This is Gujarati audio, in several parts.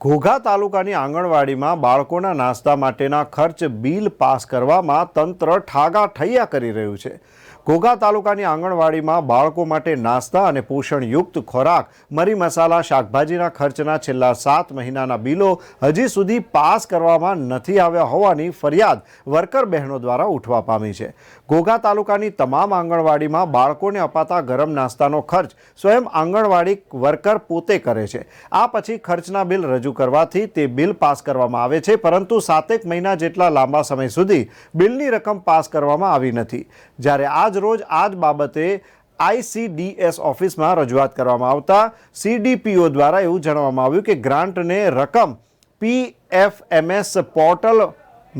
ઘોઘા તાલુકાની આંગણવાડીમાં બાળકોના નાસ્તા માટેના ખર્ચ બિલ પાસ કરવામાં તંત્ર ઠાગા ઠૈયા કરી રહ્યું છે. ઘોઘા તાલુકાની આંગણવાડીમાં બાળકો માટે નાસ્તા અને પોષણયુક્ત ખોરાક, મરી મસાલા, શાકભાજીના ખર્ચના છેલ્લા સાત મહિનાના બિલો હજી સુધી પાસ કરવામાં નથી આવ્યા હોવાની ફરિયાદ વર્કર બહેનો દ્વારા ઉઠવા પામી છે. ઘોઘા તાલુકાની તમામ આંગણવાડીમાં બાળકોને અપાતા ગરમ નાસ્તાનો ખર્ચ સ્વયં આંગણવાડી વર્કર પોતે કરે છે. આ પછી ખર્ચના બિલ રજૂ કરવાથી તે બિલ પાસ કરવામાં આવે છે, પરંતુ સાતેક મહિના જેટલા લાંબા સમય સુધી બિલની રકમ પાસ કરવામાં આવી નથી. જ્યારે આજ રોજ આ જ બાબતે આઈસીડીએસ ઓફિસમાં રજૂઆત કરવામાં આવતા સીડીપીઓ દ્વારા એવું જણાવવામાં આવ્યું કે ગ્રાન્ટને રકમ પીએફએમએસ પોર્ટલ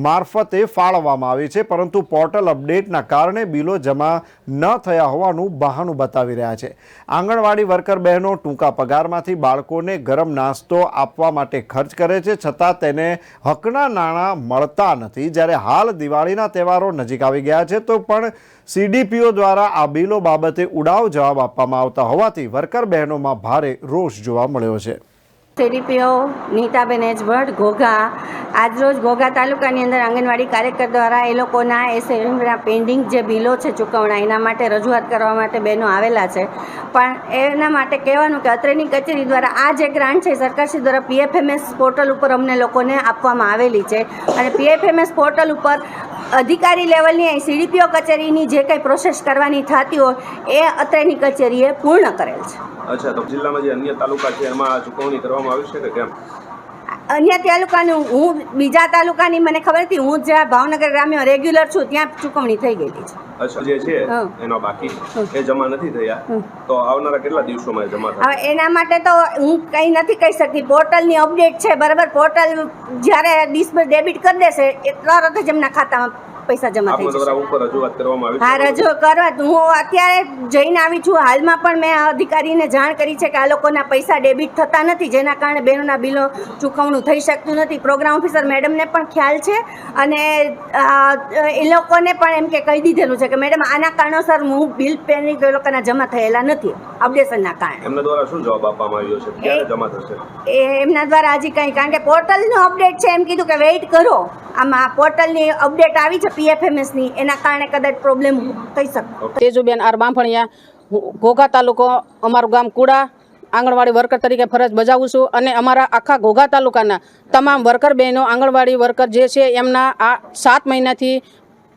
મારફતે ફાળવવામાં આવી છે, પરંતુ પોર્ટલ અપડેટના કારણે બિલો જમા ન થયા હોવાનું બહાનું બતાવી રહ્યા છે. આંગણવાડી વર્કર બહેનો ટૂંકા પગારમાંથી બાળકોને ગરમ નાસ્તો આપવા માટે ખર્ચ કરે છે, છતાં તેને હકના નાણાં મળતા નથી. જ્યારે હાલ દિવાળીના તહેવારો નજીક આવી ગયા છે, તો પણ સીડીપીઓ દ્વારા આ બિલો બાબતે ઉડાવ જવાબ આપવામાં આવતા હોવાથી વર્કર બહેનોમાં ભારે રોષ જોવા મળ્યો છે. સીડીપીઓ નીતાબેન એજભટ્ટ ઘોઘા. આજરોજ ઘોઘા તાલુકાની અંદર આંગણવાડી કાર્યકર દ્વારા એ લોકોના એસએમના પેન્ડિંગ જે બિલો છે ચૂકવણા, એના માટે રજૂઆત કરવા માટે બહેનો આવેલા છે. પણ એના માટે કહેવાનું કે અત્રેની કચેરી દ્વારા આ જે ગ્રાન્ટ છે સરકારશ્રી દ્વારા પીએફએમએસ પોર્ટલ ઉપર અમને લોકોને આપવામાં આવેલી છે. અને પીએફએમએસ પોર્ટલ ઉપર અધિકારી લેવલની સીડીપીઓ કચેરીની જે કંઈ પ્રોસેસ કરવાની થતી હોય, એ અત્રેની કચેરીએ પૂર્ણ કરેલ છે. અચ્છા, તો જિલ્લામાં જે અન્ય તાલુકા છે, એમાં ચૂકવણી કરવામાં આવી છે કે કેમ? અન્ય તાલુકાનું હું બીજા તાલુકાની મને ખબર હતી હું જ્યાં ભાવનગર ગ્રામ્ય રેગ્યુલર છું ત્યાં ચૂકવણી થઈ ગયેલી છે. અચ્છા જે છે. એનો બાકી એ જમા નથી થયા? તો આવનારા કેટલા દિવસોમાં જમા હવે એના માટે તો હું કંઈ નથી કહી શકતી. પોર્ટલની અપડેટ છે બરાબર? પોર્ટલ જ્યારે ડિસ્પ ડેબિટ કરી દેશે એ તરત જ એમના ખાતામાં પૈસા જમા થઈ જશે. હા રજૂ કરવા હું અત્યારે જઈને આવી છું. હાલમાં પણ મેં અધિકારીને જાણ કરી છે કે આ લોકોના પૈસા ડેબિટ થતા નથી જેના કારણે બહેનોના બિલો ચૂકવણું થઈ શકતું નથી. પ્રોગ્રામ ઓફિસર મેડમને પણ ખ્યાલ છે અને એ લોકોને પણ એમ કે કહી દીધેલું છે કે મેડમ આના કારણોસર હું બિલ પેની એ લોકોના જમા થયેલા નથી અપડેશનના કારણે. એમના દ્વારા શું જવાબ આપવામાં આવ્યો છે? ક્યારે જમા થશે? એ એમના દ્વારા હજી કંઈ કારણ કે પોર્ટલનું અપડેટ છે એમ કીધું કે વેઇટ કરો. આમાં પોર્ટલની અપડેટ આવી છે પીએફએમએસની, એના કારણે કદાચ પ્રોબ્લેમ થઈ શકે. તેજુબેન આર બાંભણિયા ઘોઘા તાલુકો, અમારું ગામ કુડા, આંગણવાડી વર્કર તરીકે ફરજ બજાવું છું અને અમારા આખા ઘોઘા તાલુકાના તમામ વર્કર બહેનો, આંગણવાડી વર્કર જે છે, એમના આ સાત મહિનાથી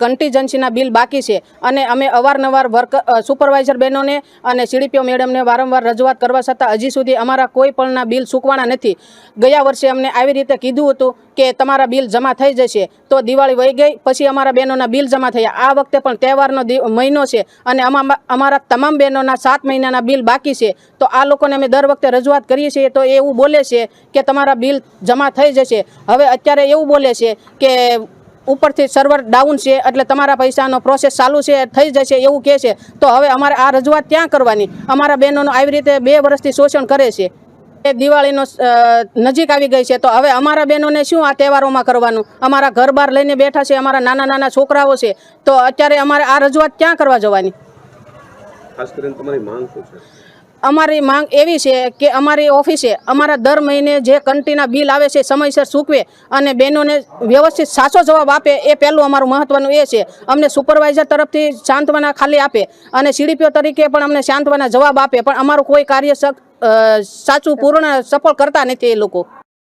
કન્ટીજન્સીના બિલ બાકી છે. અને અમે અવારનવાર વર્ક સુપરવાઇઝર બહેનોને અને સીડીપીઓ મેડમને વારંવાર રજૂઆત કરવા છતાં હજી સુધી અમારા કોઈ પણના બિલ ચૂકવાના નથી. ગયા વર્ષે અમને આવી રીતે કીધું હતું કે તમારા બિલ જમા થઈ જશે તો દિવાળી વહી ગઈ, પછી અમારા બહેનોના બિલ જમા થયા. આ વખતે પણ તહેવારનો મહિનો છે અને અમા- અમારા તમામ બહેનોના સાત મહિનાના બિલ બાકી છે. તો આ લોકોને અમે દર વખતે રજૂઆત કરીએ છીએ તો એવું બોલે છે કે તમારા બિલ જમા થઈ જશે. હવે અત્યારે એવું બોલે છે કે ઉપરથી સર્વર ડાઉન છે, એટલે તમારા પૈસાનો પ્રોસેસ ચાલુ છે, થઈ જશે એવું કહે છે. તો હવે અમારે આ રજૂઆત ક્યાં કરવાની? અમારા બહેનોનું આવી રીતે બે વર્ષથી શોષણ કરે છે. એ દિવાળીનો નજીક આવી ગઈ છે. તો હવે અમારા બહેનોને શું આ તહેવારોમાં કરવાનું? અમારા ઘર બહાર લઈને બેઠા છે, અમારા નાના નાના છોકરાઓ છે. તો અત્યારે અમારે આ રજૂઆત ક્યાં કરવા જવાની? ખાસ કરીને તમારી માંગ શું છે? અમારી માંગ એવી છે કે અમારી ઓફિસે અમારા દર મહિને જે કંટીના બિલ આવે છે સમયસર ચૂકવે અને બહેનોને વ્યવસ્થિત સાચો જવાબ આપે એ પહેલું અમારું મહત્વનું એ છે. અમને સુપરવાઇઝર તરફથી સાંત્વના ખાલી આપે અને સીડીપીઓ તરીકે પણ અમને સાંત્વના જવાબ આપે પણ અમારું કોઈ કાર્ય સાચું, પૂર્ણ, સફળ કરતા નથી એ લોકો.